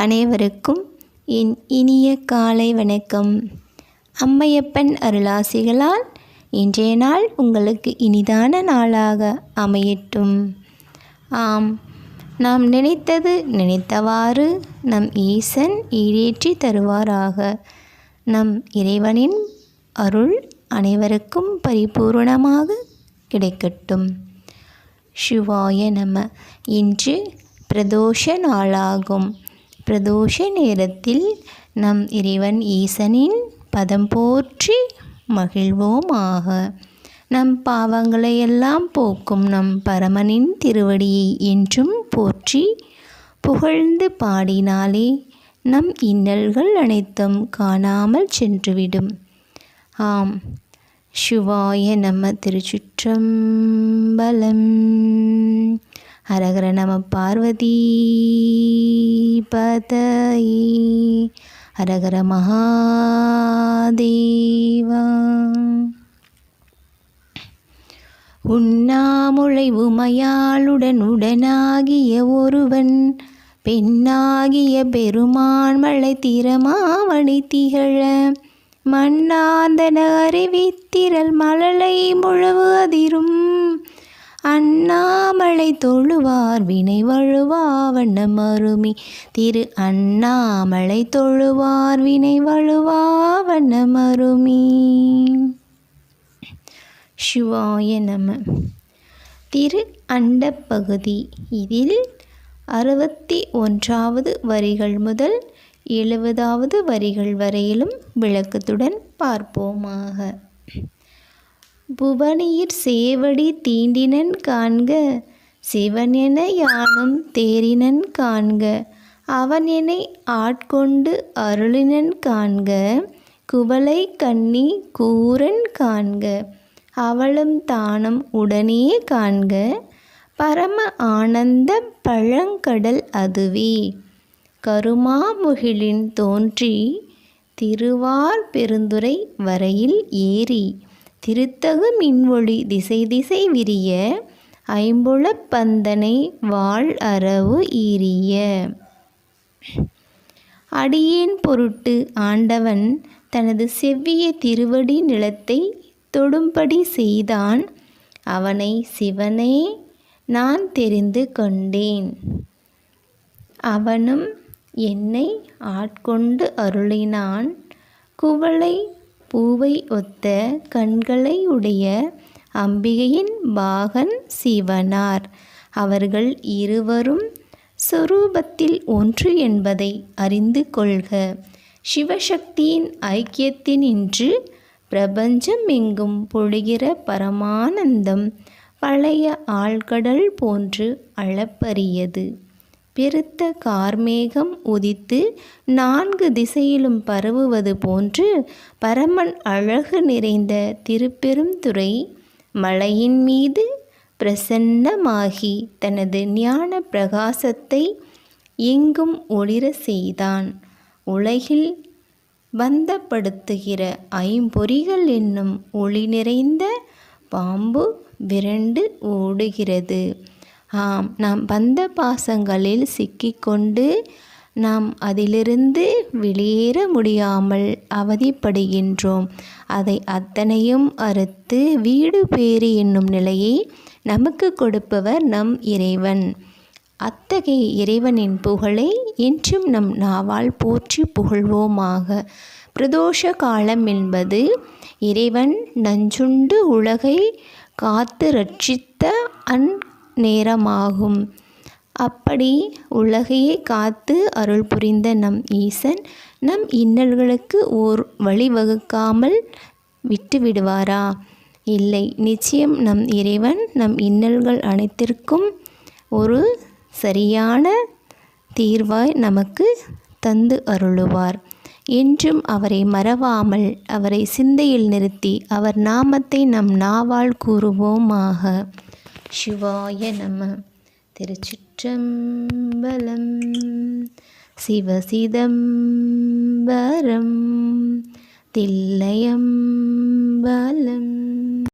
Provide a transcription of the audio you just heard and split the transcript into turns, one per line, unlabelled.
அனைவருக்கும் என் இனிய காலை வணக்கம். அம்மையப்பன் அருளாசிகளால் இன்றைய நாள் உங்களுக்கு இனிதான நாளாக அமையட்டும். ஆம் நாம் நினைத்தது நினைத்தவாறு நம் ஈசன் ஈடேற்றி தருவாராக. நம் இறைவனின் அருள் அனைவருக்கும் பரிபூரணமாக கிடைக்கட்டும். சிவாய நம. இன்று பிரதோஷ நாளாகும். பிரதோஷ நேரத்தில் நம் இறைவன் ஈசனின் பதம் போற்றி மகிழ்வோமாக. நம் பாவங்களையெல்லாம் போக்கும் நம் பரமனின் திருவடியை என்றும் போற்றி புகழ்ந்து பாடினாலே நம் இன்னல்கள் அனைத்தும் காணாமல் சென்றுவிடும். ஆம். சிவாய நம திருச்சிற்றம்பலம். அரகர நம பார்வதி பதயி. அரகர மகாதேவா. உண்ணாமுளை உமையாளுடன் உடனாகிய ஒருவன் பெண்ணாகிய பெருமான் மழை திறமாவணி திகழ மண்ணாந்தன அறிவித்திரல் மழலை முழவு அதிரும். அண்ணாமலை தொழுவார் வினை வழுவா வண்ணம் அருமி. திரு அண்ணாமலை தொழுவார் வினை வழுவா வண்ணம் அருமி. சிவாய நம. திரு அண்டப்பகுதி இதில் அறுபத்தி ஒன்றாவது வரிகள் முதல் எழுபதாவது வரிகள் வரையிலும் விளக்கத்துடன் பார்ப்போமாக. புவனியிற் சேவடி தீண்டினன் காண்க சிவன் என யானும் தேரினன் காண்க அவன் என்னை ஆட்கொண்டு அருளினன் காண்க குவளை கண்ணி கூரன் காண்க அவளும் தானும் உடனே காண்க பரம ஆனந்த பழங்கடல் அதுவே. கருமாமுகிலின் தோன்றி திருவார் பெருந்துரை வரையில் ஏறி. திருத்தகு மின்வொளி திசை திசை விரிய ஐம்புலப் பந்தனை வாழ் அரவு ஈரிய அடியேன் பொருட்டு ஆண்டவன் தனது செவ்விய திருவடி நிலத்தை தொடும்படி செய்தான். அவனை சிவனே நான் தெரிந்து கொண்டேன். அவனும் என்னை ஆட்கொண்டு அருளினான். குவளை பூவை ஒத்த கண்களை உடைய அம்பிகையின் பாகன் சிவனார். அவர்கள் இருவரும் சொரூபத்தில் ஒன்று என்பதை அறிந்து கொள்க. சிவசக்தியின் ஐக்கியத்தினின்று பிரபஞ்சம் எங்கும் பொழிகிற பரமானந்தம் பழைய ஆழ்கடல் போன்று அளப்பரியது. பெருத்த கார்மேகம் உதித்து நான்கு திசையிலும் பரவுவது போன்று பரமன் அழகு நிறைந்த திருப்பெருந்துறை மலையின் மீது பிரசன்னமாகி தனது ஞான பிரகாசத்தை எங்கும் ஒளிர செய்தான். உலகில் பந்தப்படுத்துகிற ஐம்பொறிகள் என்னும் ஒளி நிறைந்த பாம்பு விரண்டு ஓடுகிறது. ஆம் நாம் பந்த பாசங்களில் சிக்கிக்கொண்டு நாம் அதிலிருந்து வெளியேற முடியாமல் அவதிப்படுகின்றோம். அதை அத்தனையும் அறுத்து வீடு பேறு என்னும் நிலையை நமக்கு கொடுப்பவர் நம் இறைவன். அத்தகைய இறைவனின் புகழை என்றும் நம் நாவால் போற்றி புகழ்வோமாக. பிரதோஷ காலம் என்பது இறைவன் நஞ்சுண்டு உலகை காத்து ரட்சித்த அன் நேரமாகும். அப்படி உலகையே காத்து அருள் புரிந்த நம் ஈசன் நம் இன்னல்களுக்கு ஓர் வழிவகுக்காமல் விட்டு விடுவாரா இல்லை நிச்சயம் நம் இறைவன் நம் இன்னல்கள் அனைத்திற்கும் ஒரு சரியான தீர்வாய் நமக்கு தந்து அருளுவார். என்றும் அவரை மறவாமல் அவரை சிந்தையில் நிறுத்தி அவர் நாமத்தை நம் நாவால் கூறுவோமாக. சிவாய நம. திருச்சிற்றம்பலம். சிவசிதம்பரம். தில்லையம்பலம்.